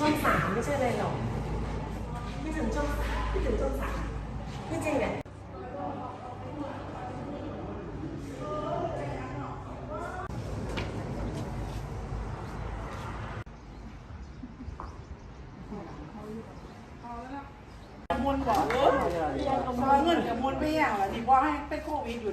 ช่องสามไม่ใช่อะไรหรอกไม่ถึงช่องสามไม่ถึงช่องสามไม่จริงเนี่ยมวนบอกเออซอยเงินกับมวนไปอย่างละที่ว่าให้เป็นโควิดอยู่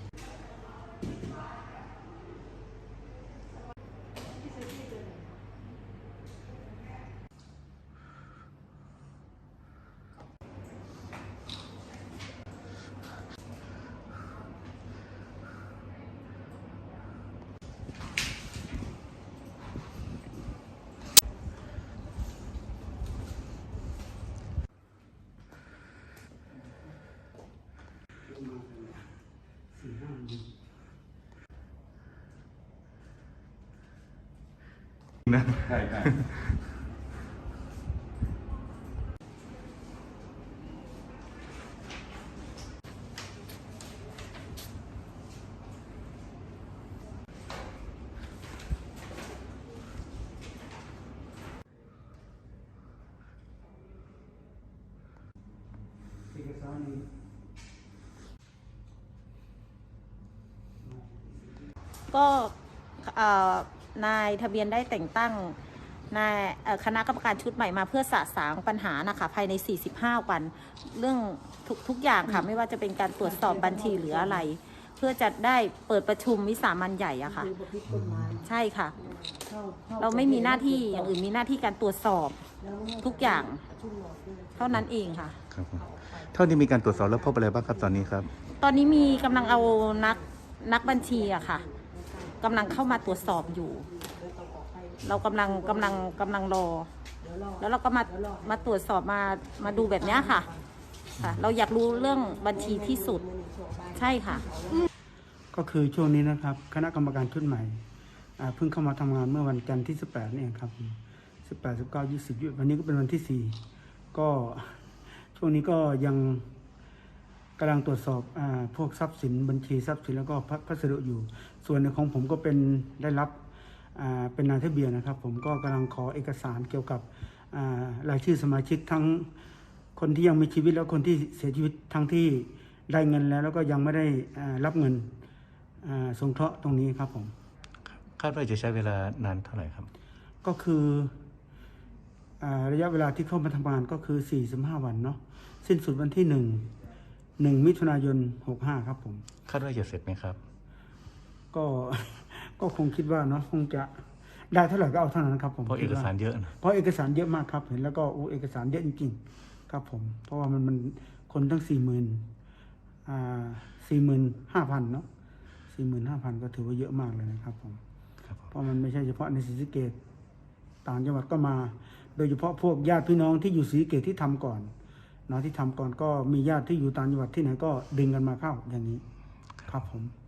นะใช่ใช่ก็เอ่ อนายทะเบียนได้แต่งตั้งนายเอ่อคณะกรรมการชุดใหม่มาเพื่อสะสางปัญหานะคะ ภายใน 45 วัน เรื่องทุกทุกอย่างค่ะ ไม่ว่าจะเป็นการตรวจสอบบัญชีหรืออะไร เพื่อจะได้เปิดประชุมวิสามันใหญ่อะค่ะ ใช่ค่ะ เราไม่มีหน้าที่อย่างอื่นมีหน้าที่การตรวจสอบทุกอย่าง เท่านั้นเองค่ะครับผมเท่าที่มีการตรวจสอบแล้วพบอะไรบ้างครับตอนนี้ครับ ตอนนี้มีกำลังเอานักนักบัญชีอะค่ะ กำลังเข้ามาตรวจสอบอยู่ เรากำลังกำลังกำลังรอ แล้วเราก็มามาตรวจสอบมามาดูแบบเนี้ยค่ะ ค่ะ เราอยากรู้เรื่องบัญชีที่สุด ใช่ค่ะ ก็คือช่วงนี้นะครับ คณะกรรมการชุดใหม่อ่าเพิ่งเข้ามาทำงานเมื่อวันจันทร์ที่ 18นี่เองครับ18 19 20 20วันนี้ก็เป็นวันที่ 4 ก็ช่วงนี้ก็ยัง กำลังตรวจสอบอพวกทรัพย์สินบัญชีทรัพย์สินแล้วก็พัพัสดุอยู่ ส่วนในของผมก็เป็นได้รับเป็นนายทะเบียนนะครับ ผมก็กำลังขอเอกสารเกี่ยวกับรายชื่อสมาชิกทั้งคนที่ยังมีชีวิตแล้วคนที่เสียชีวิตทั้งที่ได้เงินแล้ว แล้วก็ยังไม่ได้รับเงินอ่าสงเคราะห์ตรงนี้ครับผมคาดว่าจะใช้เวลานานเท่าไหร่ครับ ก็คืออระยะเวลาที่เข้ามาทำงานก็คือ 45 วันเนาะสิ้นสุดวันที่ 1 1มิถุนายน65ครับผม คาดว่าจะเสร็จไหมครับ ก็ ก็คงคิดว่าเนาะคงจะได้เท่าไหร่ก็เอาเท่านั้นครับผมเพราะเอกสารเยอะนะเพราะเอกสารเยอะมากครับ เห็นแล้วก็โอ้เอกสารเยอะจริงๆ ครับผม เพราะว่ามันมันคนตั้งสี่หมื่นอ่าสี่หมื่นห้าพันเนาะสี่หมื่นห้าพันก็ถือว่าเยอะมากเลยนะครับผมครับผมเพราะมันไม่ใช่เฉพาะในศรีสะเกดต่างจังหวัดก็มา โดยเฉพาะพวกญาติพี่น้องที่อยู่ศรีสะเกดที่ทำก่อนเนะที่ทำก่อนก็มีญาติที่อยู่ต่างจังหวัดที่ไหนก็ดึงกันมาเข้าอย่างนี้ครับผม